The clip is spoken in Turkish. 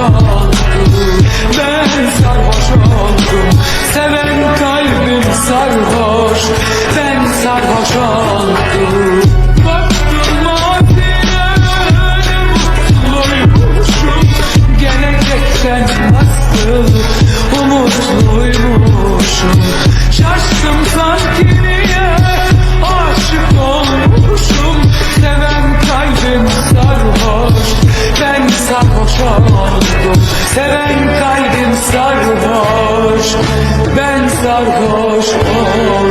oldum Ben sarhoş oldum Seven kalbim sarhoş Ben sarhoş oldum Baktım madine ne mutluymuşum Gelecekten nasıl umutluymuşum Şaştım sanki niye Ben sarhoş oldum